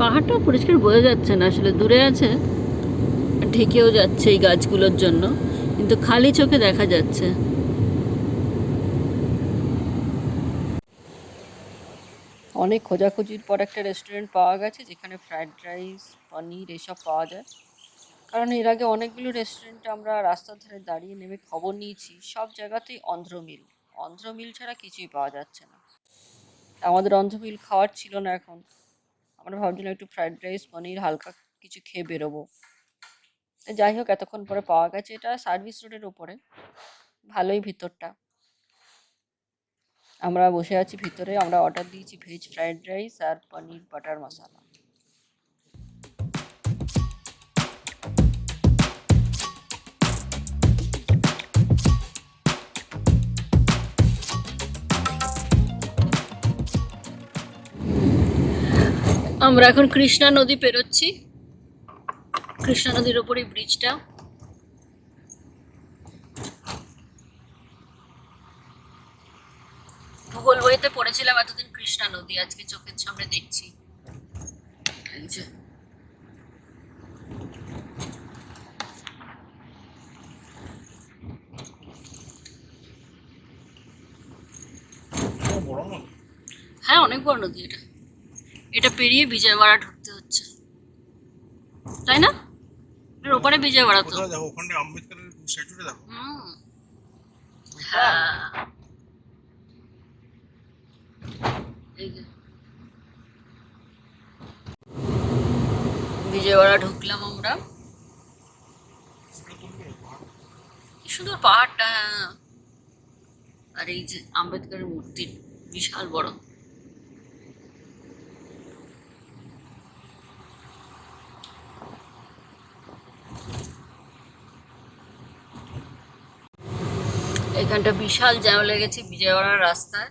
পাহাড়টা পরিষ্কার বোঝা যাচ্ছে না, আসলে দূরে আছে, ঢেকেও যাচ্ছে এই গাছগুলোর জন্য, কিন্তু খালি চোখে দেখা যাচ্ছে। অনেক খোঁজাখুঁজির পর একটা রেস্টুরেন্ট পাওয়া গেছে, যেখানে ফ্রাইড রাইস পনির এসব পাওয়া যায়। কারণ এর আগে অনেকগুলো রেস্টুরেন্টে আমরা রাস্তার ধারে দাঁড়িয়ে নেমে খবর নিয়েছি, সব জায়গাতেই অন্ধ্র মিল অন্ধ্র মিল ছাড়া কিছুই পাওয়া যাচ্ছে না। আমাদের অন্ধ্র মিল খাওয়ার ছিল না এখন। আমরা ভাবছিলাম একটু ফ্রাইড রাইস পনির, হালকা কিছু খেয়ে বেরোবো। যাই হোক, এতক্ষণ পরে পাওয়া গেছে এটা সার্ভিস রোডের ওপরে ভালোই ভিতরটা। আমরা বসে আছি ভিতরে, আমরা অর্ডার দিয়েছি ভেজ ফ্রাইড রাইস আর পনির বাটার মশলা আমরা এখন কৃষ্ণা নদী পেরোচ্ছি। কৃষ্ণা নদীর ওপরই ব্রিজটা ভূগোল বইতে পড়েছিলাম এতদিন কৃষ্ণা নদী আজকে চোখের সামনে দেখছি। হ্যাঁ অনেক বড় নদী এটা। এটা পেরিয়ে বিজয়ওয়াড়া ঢুকতে হচ্ছে। তাই না? এর ওপারে বিজয়ওয়াড়া তো। দেখো ওখানে আম্বেদকরের স্ট্যাচুটা দেখো। হুম। হ্যাঁ। বিজয়ওয়াড়া ঢুকলাম আমরা। সুন্দর পাহাড়টা হ্যাঁ। আর এই যে আম্বেদকরের মূর্তি বিশাল বড়। এখানটা বিশাল জ্যাম লেগেছে, বিজয়ওয়াড়ার রাস্তায়।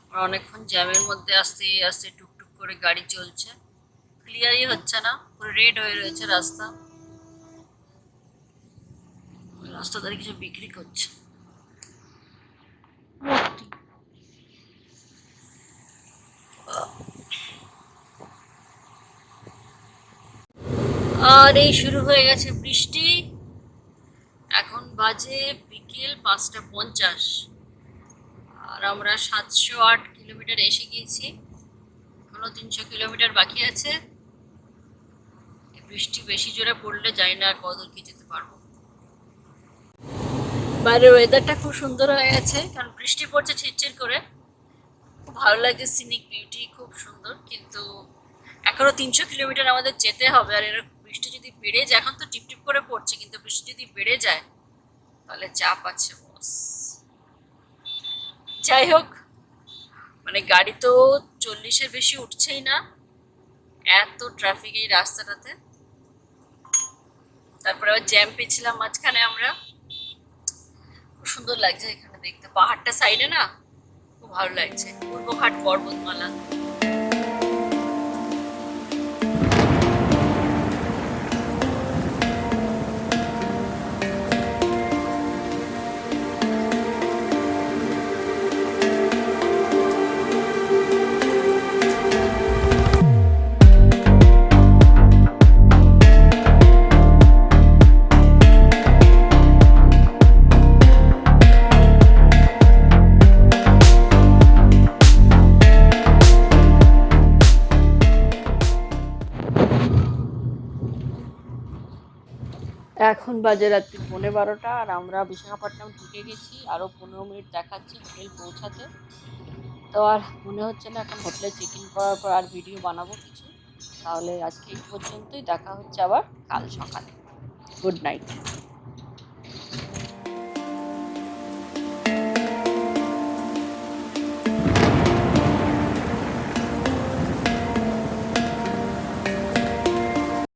আমরা অনেকক্ষণ জ্যামের মধ্যে আস্তে আস্তে টুকটুক করে গাড়ি চলছে। ক্লিয়ারই হচ্ছে না, পুরো রেড হয়ে রয়েছে রাস্তা। রাস্তা কিছু বিক্রি করছে। আর এই শুরু হয়ে গেছে বৃষ্টি। এখন বাজে বিকেল পাঁচটা পঞ্চাশ। আর আমরা সাতশো আট কিলোমিটার এসে গিয়েছি। এখনও তিনশো কিলোমিটার বাকি আছে। বৃষ্টি বেশি জোরে পড়লে জানি না আর কতদূর কি যেতে পারব। বাইরের ওয়েদারটা খুব সুন্দর হয়ে গেছে, কারণ বৃষ্টি পড়ছে ছিটছিট করে। খুব ভালো লাগছে সিনিক বিউটি খুব সুন্দর। কিন্তু এখনও তিনশো কিলোমিটার আমাদের যেতে হবে, আর এরকম বৃষ্টি যদি বেড়ে যায়, এখন তো টিপটিপ করে পড়ছে, কিন্তু বৃষ্টি যদি বেড়ে যায় তাহলে চাপ আছে বস যাই হোক মানে গাড়ি তো চল্লিশের বেশি উঠছেই না। এত ট্রাফিক এই রাস্তাটাতে। তারপরে আবার জ্যাম পেয়েছিলাম মাঝখানে আমরা। খুব সুন্দর লাগছে এখানে দেখতে। পাহাড়টা সাইডে না? খুব ভালো লাগছে। পূর্বঘাট পর্বতমালা। এখন বাজে রাত্রি পৌনে বারোটা আর আমরা বিশাখাপট্টনম ঢুকে গেছি আরও পনেরো মিনিট দেখাচ্ছি হোটেল পৌঁছাতে। তো আর মনে হচ্ছে না এখন হোটেলে চেক ইন করার পর আর ভিডিও বানাবো কিছু। তাহলে আজকে এই পর্যন্তই, দেখা হচ্ছে আবার কাল সকালে। Good night